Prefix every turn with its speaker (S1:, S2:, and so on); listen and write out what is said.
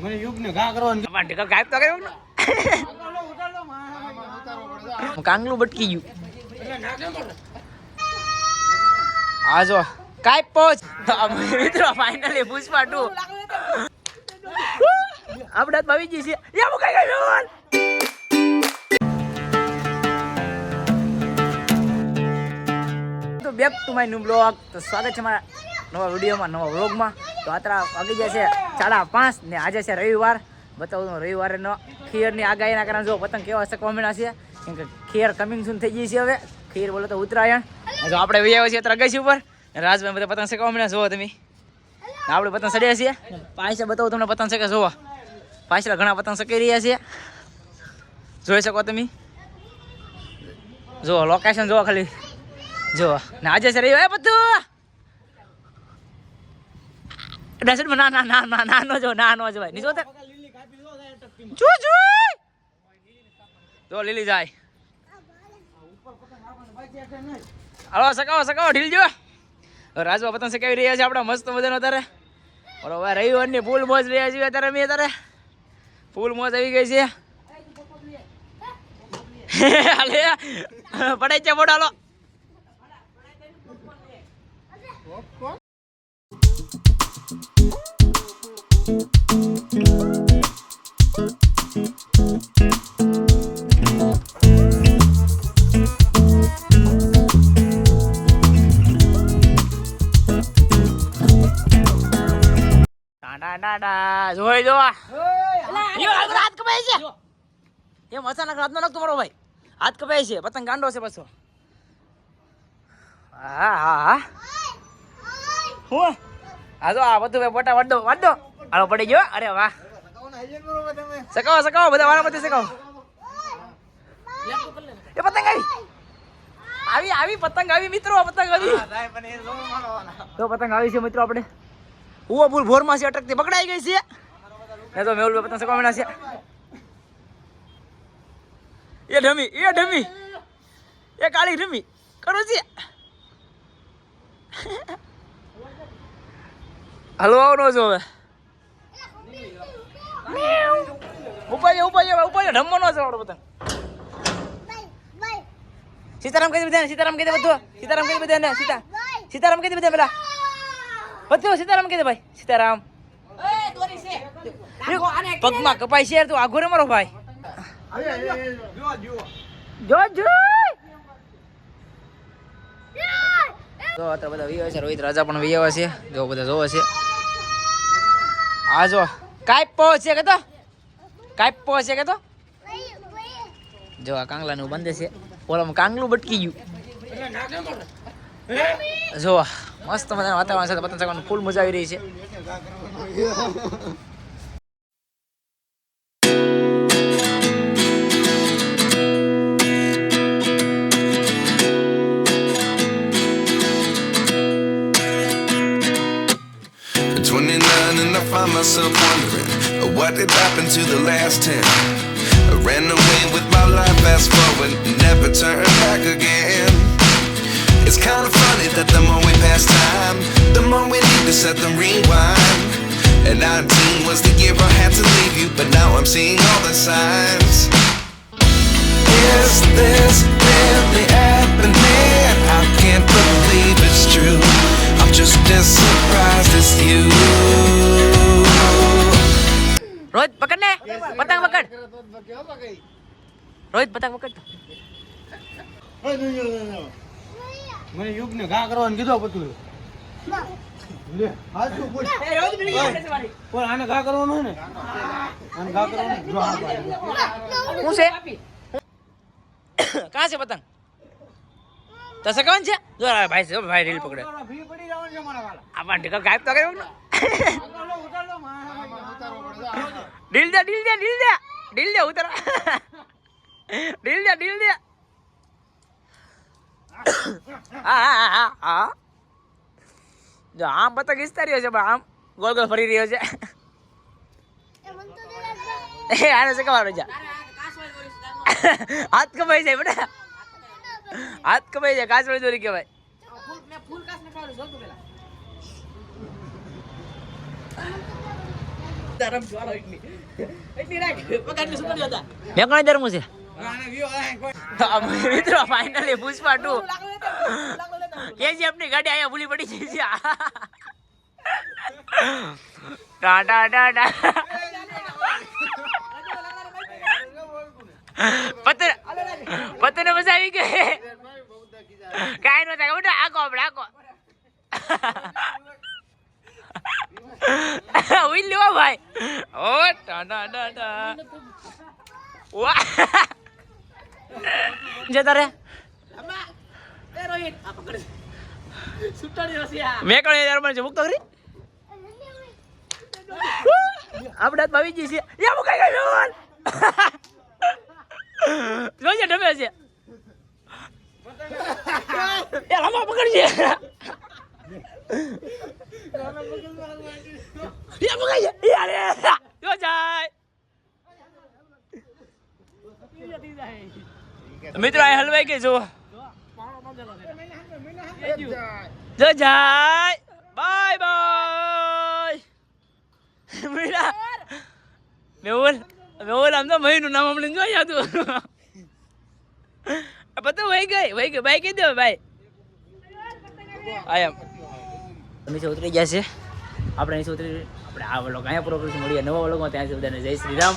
S1: મને
S2: કાંગલું બટકી ગયું. આ જો, કાઈ પોચ મિત્રો ફાઇનલી ભાવી જઈ છીએ તો back to my new blog તો સ્વાગત છે મારા નવા વિડીયોમાં, નવા વ્લોગમાં તો અત્યારે વાગી જશે છે સાડા પાંચ ને આજે છે રવિવાર. બતાવું છું રવિવારે નો ખીરની આગાહીના કારણે જો પતંગ કેવા સકવા મળ્યા છે. કેમ કે ખીર કમિંગ સુન થઈ ગઈ છે હવે. ખીર બોલો તો ઉત્તરાયણ. જો આપણે વૈયા છીએ અત્યારે ગઈ ઉપર. રાજભાઈ બધા પતંગ શકવા મળ્યા જોવો તમે. આપણે પતંગ સડ્યા છીએ. પાછળ બતાવું તમને પતંગ શકે જોવો. પાછળ ઘણા પતંગ શકી રહ્યા છે. જોઈ શકો તમે. જુઓ લોકેશન જુઓ ખાલી. જુઓ. ને આજે છે રહ્યું એ બધું! ડસનમાં ના ના ના ના નાનો જો નાનો જો ભાઈ નીચો જો જો! તો લીલી જાય. હાલો સકાવો સકાવો ઢીલ જો. રાજવા પતંગ સકાવી રહ્યા છે આપણા મસ્ત મજાનો અત્યારે? બરોબર રવિવારની ફૂલ મોજ રહ્યા છીએ અત્યારે મેં અત્યારે. ફૂલ મોજ આવી ગઈ છે. હાલે. પડાઈ છે બોટ જોઈ જો હાથ કપાય છે. અચાનક હાથ ન મારો ભાઈ. હાથ કપાય છે પતંગ ગાંડો છે પાછો. હા હા હા. હું? હા જો આ બધું ભાઈ પોટા વાડો વાડો હાલો પડી ગયો. અરે વાહ. સકાવો સકાવો બધા વાળા બધી સકાવો એ પતંગ આવી. આવી આવી પતંગ આવી મિત્રો પતંગ આવી. તો પતંગ આવી છે મિત્રો આપણે. ઉવો ભૂલ ભોરમાં છે, અટકતી પકડાઈ ગઈ છે. એ તો મેહુલ પતંગ સકાવવાના છે. એ ઢમી એ ઢમી. એ કાળી ઢમી. કરો છે. હલવાઓ નો છો હવે. ઉપાય ઉપાય ઉપાય ઢમવો નો છે આપણો પતંગ સીતારામ કહી દે બધાને, સીતારામ કહી બધું. સીતારામ કહી દે બધાને, સીતા સીતારામ કહી બધા પેલા. બધું સીતારામ કહી ભાઈ? સીતારામ. પગમાં કપાય છે તું આઘો રે મારો ભાઈ. જો જો. જો અત્યારે બધા વિયો છે. રોહિત રાજા પણ વિયો છે. જો બધા જોવે છે. આ જો કાઈપો છે કે તો? કાઈપો છે કે તો? જો આ કાંગલાનું બંધ છે. ઓલામાં કાંગલું બટકી ગયું. જો મસ્ત મજાનું વાતાવરણ છે પતંગ ચગાવવાનું ફૂલ મજા આવી રહી છે
S3: At 29 and I find myself wondering uh, what did happen to the last 10. I ran away with my life, fast forward, never turn back again. It's kinda funny that the more we pass time, the more we need to set them rewind. And 19 was the year I had to leave you, but now I'm seeing all the signs. Is this really happening? I can't believe it's true. I'm just as surprised as you.
S2: Rohit, pakad na. Patang pakad. Rohit, patang pakad. Rohit, no, no, no, no.
S1: મને યુગ ને ઘા કરવાનું કીધું પતું લે હાથ તું પૂછ પણ આને ઘા કરવાનું ને? આને ઘા કરવાનું જો આ
S2: છે? કાં છે પતંગ? તસે સકાવન છે? જો ભાઈ છે ભાઈ રીલ પકડે.
S1: ભી પડી જવાનું છે
S2: આપણ ઢીકા ગાયબ તો કર્યો ને. ડીલ દે ડીલ દે ડીલ દે ડીલ દે ઉતરા. ડીલ દે ડીલ દે. હા જો આમ પતંગ ઇસ્તા રહ્યો છે પણ આમ ગોળ ગોળ ફરી રહ્યો છે. એ આને છે? હાથ કપાઈ જાય બેટા. હાથ કપાઈ જાય કાચવાળી દોરી કહેવાય. મેં કોણ ધર્મ છે? મિત્રો ફાઇનલી પુષ્પા ટુ જે આપની ગાડી અહીંયા ભૂલી પડી ગઈ છે. ટાટા ટાટા. પતર પતન મજા આવી ગઈ. કાંઈ નો થાય. બેટા આકો આપણે આકો ઉઈ લ્યો ભાઈ. ઓ ટાટા. ટાટા. વાહ. જતા રે મેં કણ યાર મને મુક્ત કરી આપણે હાથ આવી જઈએ છીએ યા મુકાઈ ગઈ મેમન જોજે ડમે છે એ લાંબા પકડજે યા મુકાઈ જાય યાર જો જાય મિત્રો, આ હલવાઈ ગઈ જો જો જાય. Bye bye. મીરા. મેહુલ મેહુલ, આમ તો મહીનું નામ હમણાં જોઈ હતું બધું વહી ગઈ વહી ગઈ ભાઈ કહી દો ભાઈ આયમ નીચે ઉતરી ગયા છે આપણે નીચે ઉતરી આપણે આ વલોગ અહીંયા પૂરો કરીશું. મળીએ નવા વલોગમાં ત્યાં સુધી જય શ્રી રામ.